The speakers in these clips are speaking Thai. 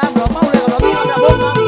San Román, le lo otra.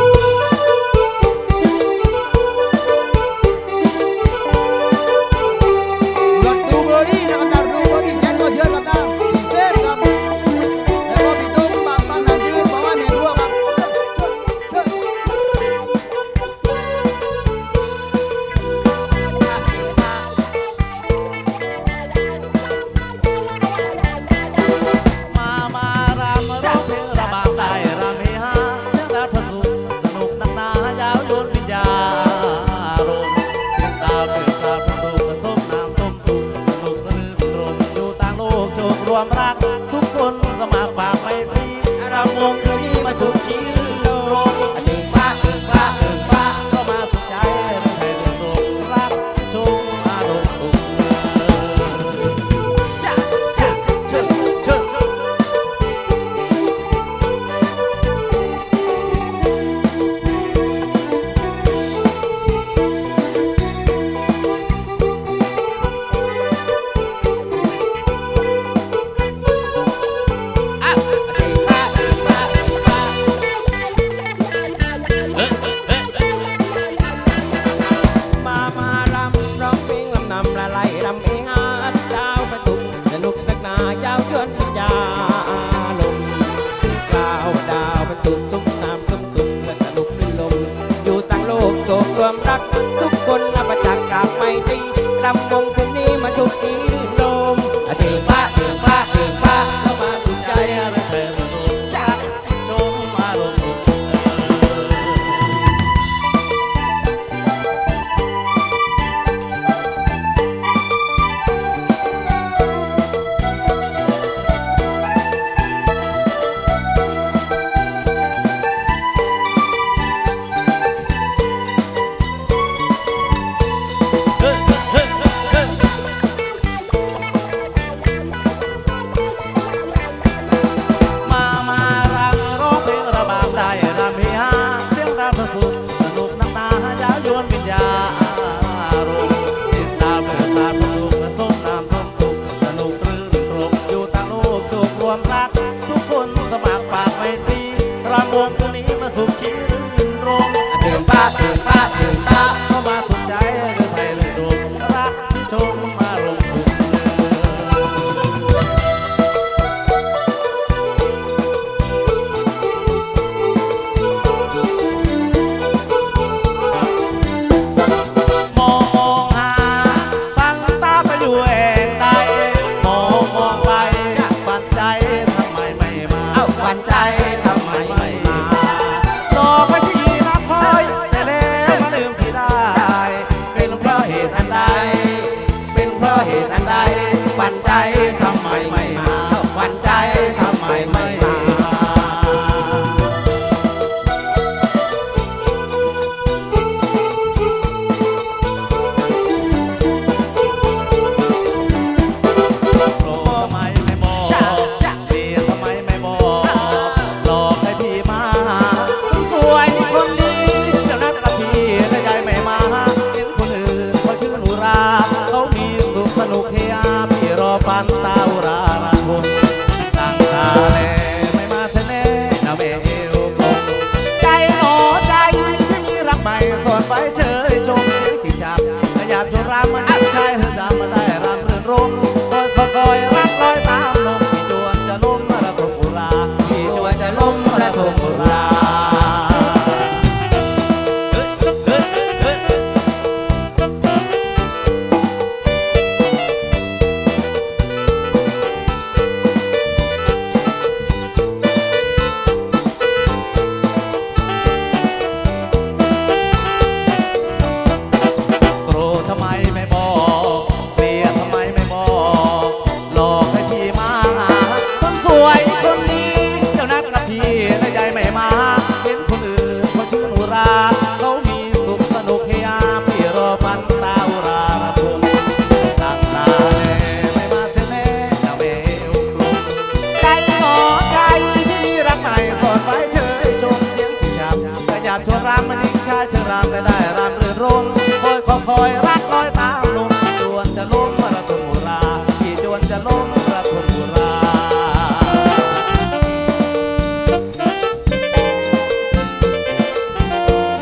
รามก็ได้รามเรื่นรุ่อคอยคอยรักลอยตามลุมจวนจะล้มระทมโหราพี่จวนจะล้มระทมโหรา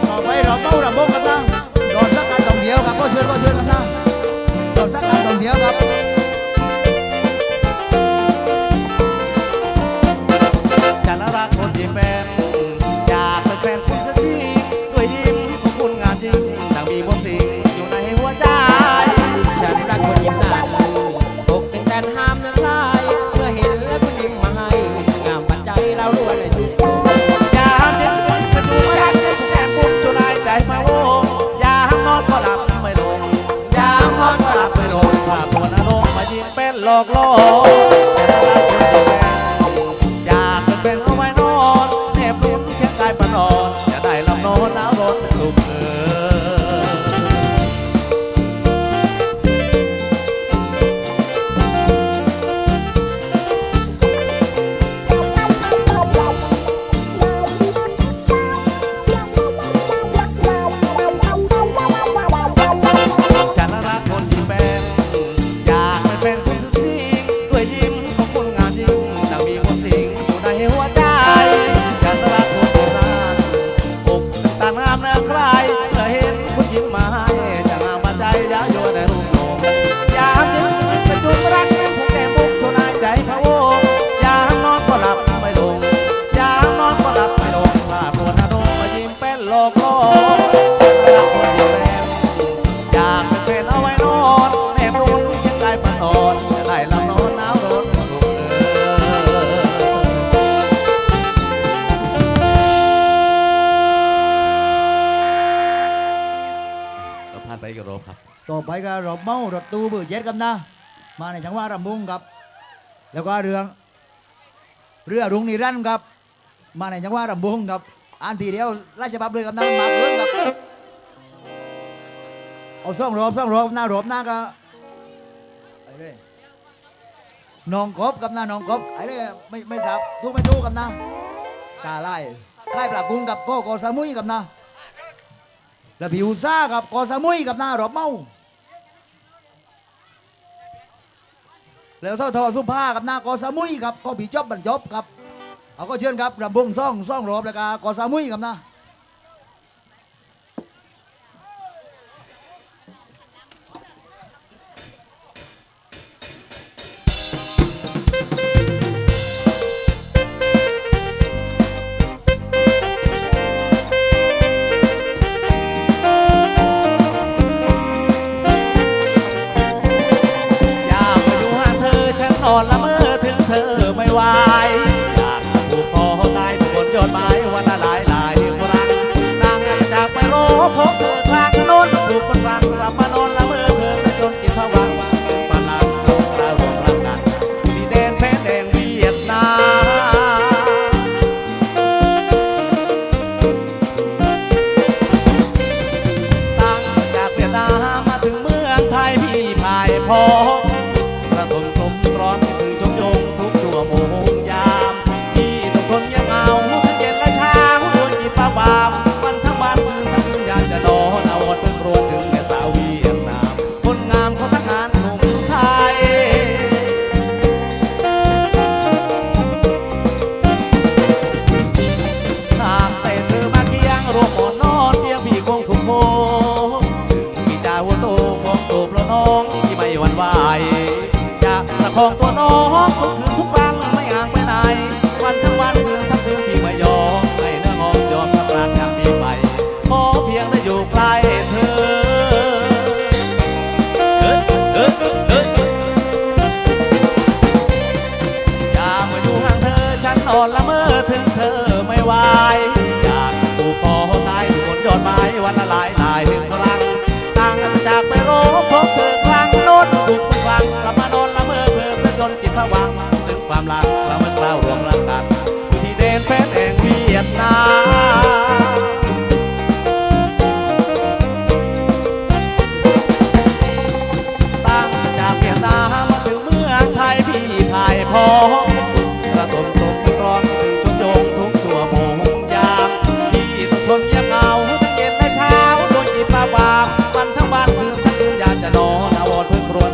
ต่อไปเราเมาเราโมกันตั้งโดนสักการตองเดียวครับก็เชิญก็เชิญกันตั้งโดนสักการตองเดียวครับ หลอกล่อ ไปก็รถเมารถตู้เบอร์เจ็ดครับนะ มาในจังหวัดรำบุงครับ แล้วก็เรื่อง เรือรุงนิรันดร์ครับ มาในจังหวัดรำบุงครับ อันทีเดียวราชบับเลยครับนะมันมาเกินครับเอาซ่องรอบซ่องรอบหน้ารอบหน้าก็ไปเลยน้องกบกับหน้าน้องกบไอ้เลยไม่ไม่สับทุกไม่ทุกกับนะกาไล่ไล่ปลากุ้งกับโกโกสามุยกับนะแล้วผิวซ่ากับกอสมุยกับหน้ารอบเมา แล้วเศร้าทอสุภากับหน้ากอสามุยครับก็ผีจอบบรรจบครับเอาก็เชิญครับรำบงซ่องซ่องรอบแล้วก็กอสามุยครับนะ Oh.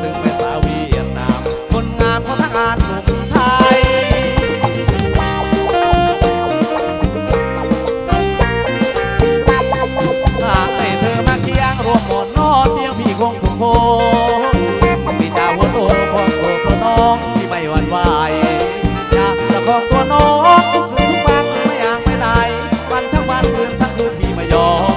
ถึงเป็สาวเวียดนาม คนงามของทหารหนุ่มไทย ถ้าให้เธอมาเคียงรวมหมดนอนเตียงพี่คงสุขพรณ์พี่ตาหัวโตพอโตพ่อน้องที่ไม่หวั่นไหวจะจะของตัวน้องทุกคืนทุกวันไม่อยางไม่ได้วันทั้งวันคืนทั้งคืนพี่ไม่ยอม